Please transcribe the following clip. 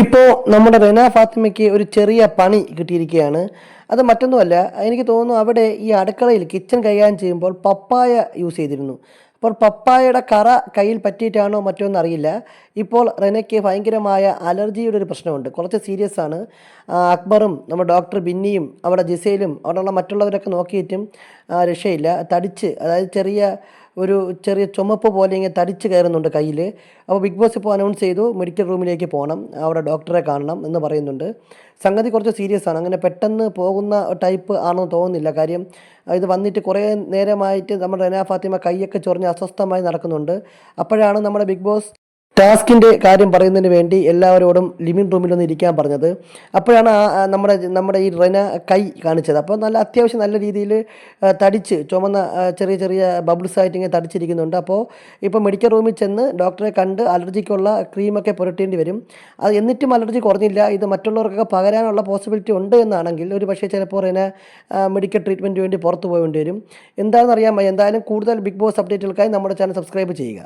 ഇപ്പോൾ നമ്മുടെ റെന ഫാത്തിമയ്ക്ക് ഒരു ചെറിയ പണി കിട്ടിയിരിക്കുകയാണ്. അത് മറ്റൊന്നുമല്ല എനിക്ക് തോന്നുന്നു അവിടെ ഈ അടുക്കളയിൽ കിച്ചൺ കൈകാര്യം ചെയ്യുമ്പോൾ പപ്പായ യൂസ് ചെയ്തിരുന്നു. അപ്പോൾ പപ്പായയുടെ കറ കയ്യിൽ പറ്റിയിട്ടാണോ മറ്റോ എന്നറിയില്ല. ഇപ്പോൾ റെനയ്ക്ക് ഭയങ്കരമായ അലർജിയുടെ ഒരു പ്രശ്നമുണ്ട്. കുറച്ച് സീരിയസ് ആണ്. അക്ബറും നമ്മുടെ ഡോക്ടർ ബിന്നിയും അവിടെ ജിസയിലും അവിടെയുള്ള മറ്റുള്ളവരൊക്കെ നോക്കിയിട്ടും രക്ഷയില്ല. തടിച്ച് അതായത് ചെറിയ ഒരു ചെറിയ ചുമപ്പ് പോലെ ഇങ്ങനെ തടിച്ച് കയറുന്നുണ്ട് കയ്യിൽ അപ്പോൾ ബിഗ് ബോസ് ഇപ്പോൾ അനൗൺസ് ചെയ്തു മെഡിക്കൽ റൂമിലേക്ക് പോകണം അവിടെ ഡോക്ടറെ കാണണം എന്ന് പറയുന്നുണ്ട്. സംഗതി കുറച്ച് സീരിയസ് ആണ്. അങ്ങനെ പെട്ടെന്ന് പോകുന്ന ടൈപ്പ് ആണെന്ന് തോന്നുന്നില്ല. കാര്യം ഇത് വന്നിട്ട് കുറേ നേരമായിട്ട് നമ്മുടെ റെന ഫാത്തിമ കൈയൊക്കെ ചൊറിഞ്ഞ് അസ്വസ്ഥമായി നടക്കുന്നുണ്ട്. അപ്പോഴാണ് നമ്മുടെ ബിഗ് ബോസ് ടാസ്കിന്റെ കാര്യം പറയുന്നതിന് വേണ്ടി എല്ലാവരോടും ലിവിങ് റൂമിൽ ഒന്ന് ഇരിക്കാൻ പറഞ്ഞത്. അപ്പോഴാണ് നമ്മുടെ നമ്മുടെ ഈ റെന കൈ കാണിച്ചത്. അപ്പോൾ നല്ല അത്യാവശ്യം നല്ല രീതിയിൽ തടിച്ച് ചുമന്ന ചെറിയ ചെറിയ ബബിൾസ് ആയിട്ട് ഇങ്ങനെ തടിച്ചിരിക്കുന്നുണ്ട്. അപ്പോൾ ഇപ്പോൾ മെഡിക്കൽ റൂമിൽ ചെന്ന് ഡോക്ടറെ കണ്ട് അലർജിക്കുള്ള ക്രീമൊക്കെ പുരട്ടേണ്ടി വരും. അത് എന്നിട്ടും അലർജി കുറഞ്ഞില്ല. ഇത് മറ്റുള്ളവർക്കൊക്കെ പകരാനുള്ള പോസിബിലിറ്റി ഉണ്ട് എന്നാണെങ്കിൽ ഒരു പക്ഷേ ചിലപ്പോൾ റെന മെഡിക്കൽ ട്രീറ്റ്മെന്റ് വേണ്ടി പുറത്ത് പോകേണ്ടി വരും. എന്താണെന്ന് അറിയാൻ എന്തായാലും കൂടുതൽ ബിഗ് ബോസ് അപ്ഡേറ്റുകൾക്കായി നമ്മുടെ ചാനൽ സബ്സ്ക്രൈബ് ചെയ്യുക.